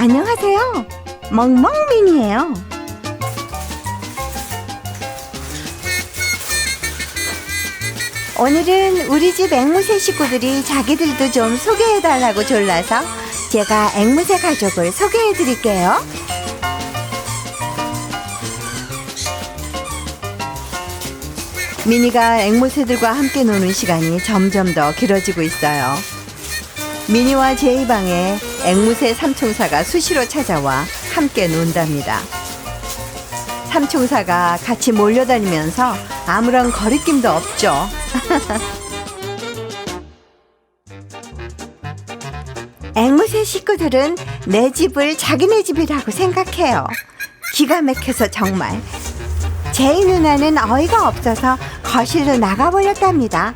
안녕하세요. 멍멍민이에요. 오늘은 우리 집 앵무새 식구들이 자기들도 좀 소개해달라고 졸라서 제가 앵무새 가족을 소개해드릴게요. 미니가 앵무새들과 함께 노는 시간이 점점 더 길어지고 있어요. 미니와 제이 방에 앵무새 삼총사가 수시로 찾아와 함께 논답니다. 삼총사가 같이 몰려다니면서 아무런 거리낌도 없죠. 앵무새 식구들은 내 집을 자기네 집이라고 생각해요. 기가 막혀서 정말. 제이 누나는 어이가 없어서 거실로 나가버렸답니다.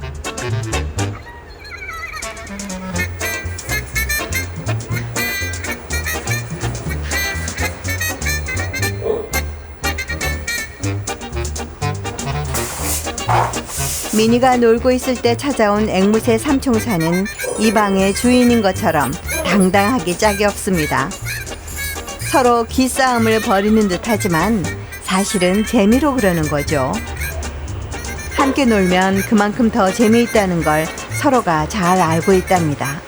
미니가 놀고 있을 때 찾아온 앵무새 삼총사는 이 방의 주인인 것처럼 당당하게 짝이 없습니다. 서로 기싸움을 벌이는 듯 하지만 사실은 재미로 그러는 거죠. 함께 놀면 그만큼 더 재미있다는 걸 서로가 잘 알고 있답니다.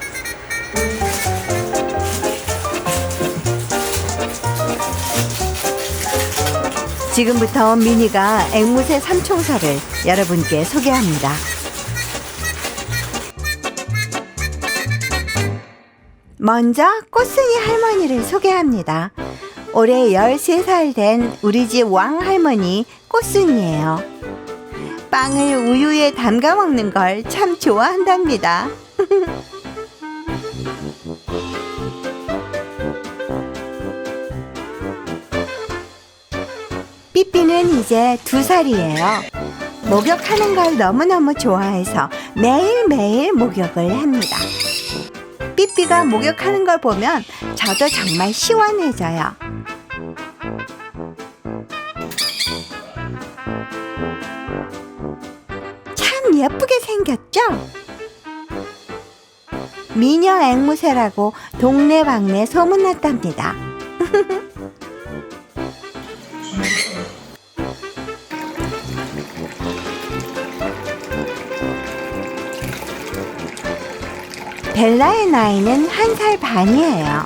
지금부터 미니가 앵무새 삼총사를 여러분께 소개합니다. 먼저 꽃순이 할머니를 소개합니다. 올해 13살 된 우리 집 왕 할머니 꽃순이에요. 빵을 우유에 담가 먹는 걸 참 좋아한답니다. 삐삐는 이제 두 살이에요. 목욕하는 걸 너무너무 좋아해서 매일매일 목욕을 합니다. 삐삐가 목욕하는 걸 보면 저도 정말 시원해져요. 참 예쁘게 생겼죠? 미녀 앵무새라고 동네방네 소문났답니다. 벨라의 나이는 한 살 반이에요.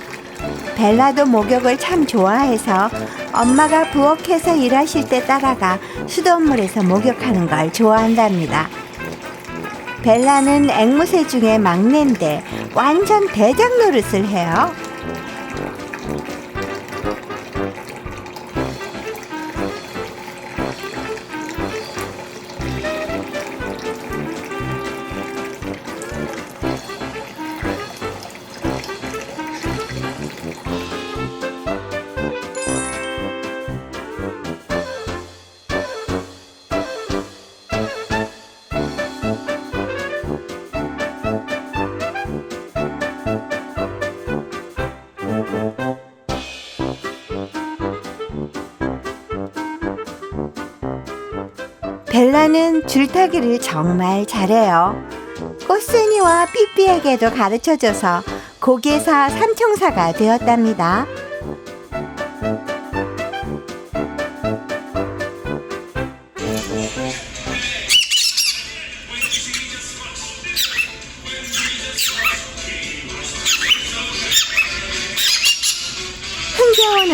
벨라도 목욕을 참 좋아해서 엄마가 부엌에서 일하실 때 따라가 수돗물에서 목욕하는 걸 좋아한답니다. 벨라는 앵무새 중에 막내인데 완전 대장 노릇을 해요. 벨라는 줄타기를 정말 잘해요. 꽃순이와 삐삐에게도 가르쳐줘서 고개사 삼총사가 되었답니다.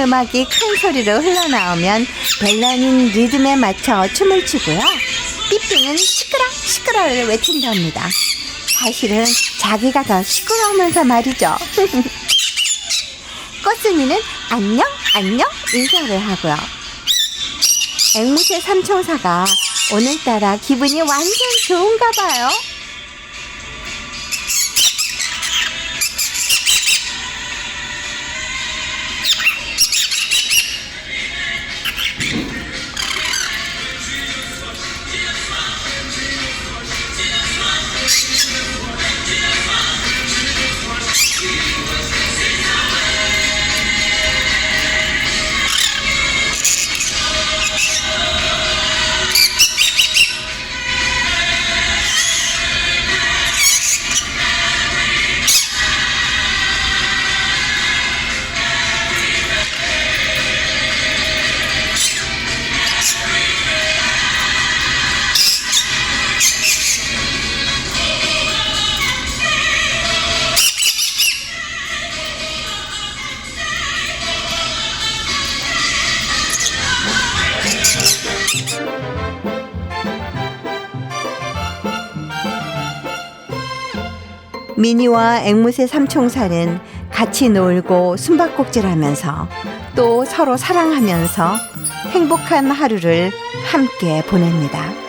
음악이 큰 소리로 흘러나오면 벨라는 리듬에 맞춰 춤을 추고요. 삐삐는 시끄러 시끄러를 외친답니다. 사실은 자기가 더 시끄러우면서 말이죠. 꽃순이는 안녕 안녕 인사를 하고요. 앵무새 삼총사가 오늘따라 기분이 완전 좋은가 봐요. 미니와 앵무새 삼총사는 같이 놀고 숨바꼭질하면서 또 서로 사랑하면서 행복한 하루를 함께 보냅니다.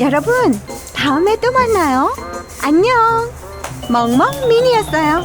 여러분, 다음에 또 만나요. 안녕. 멍멍 미니였어요.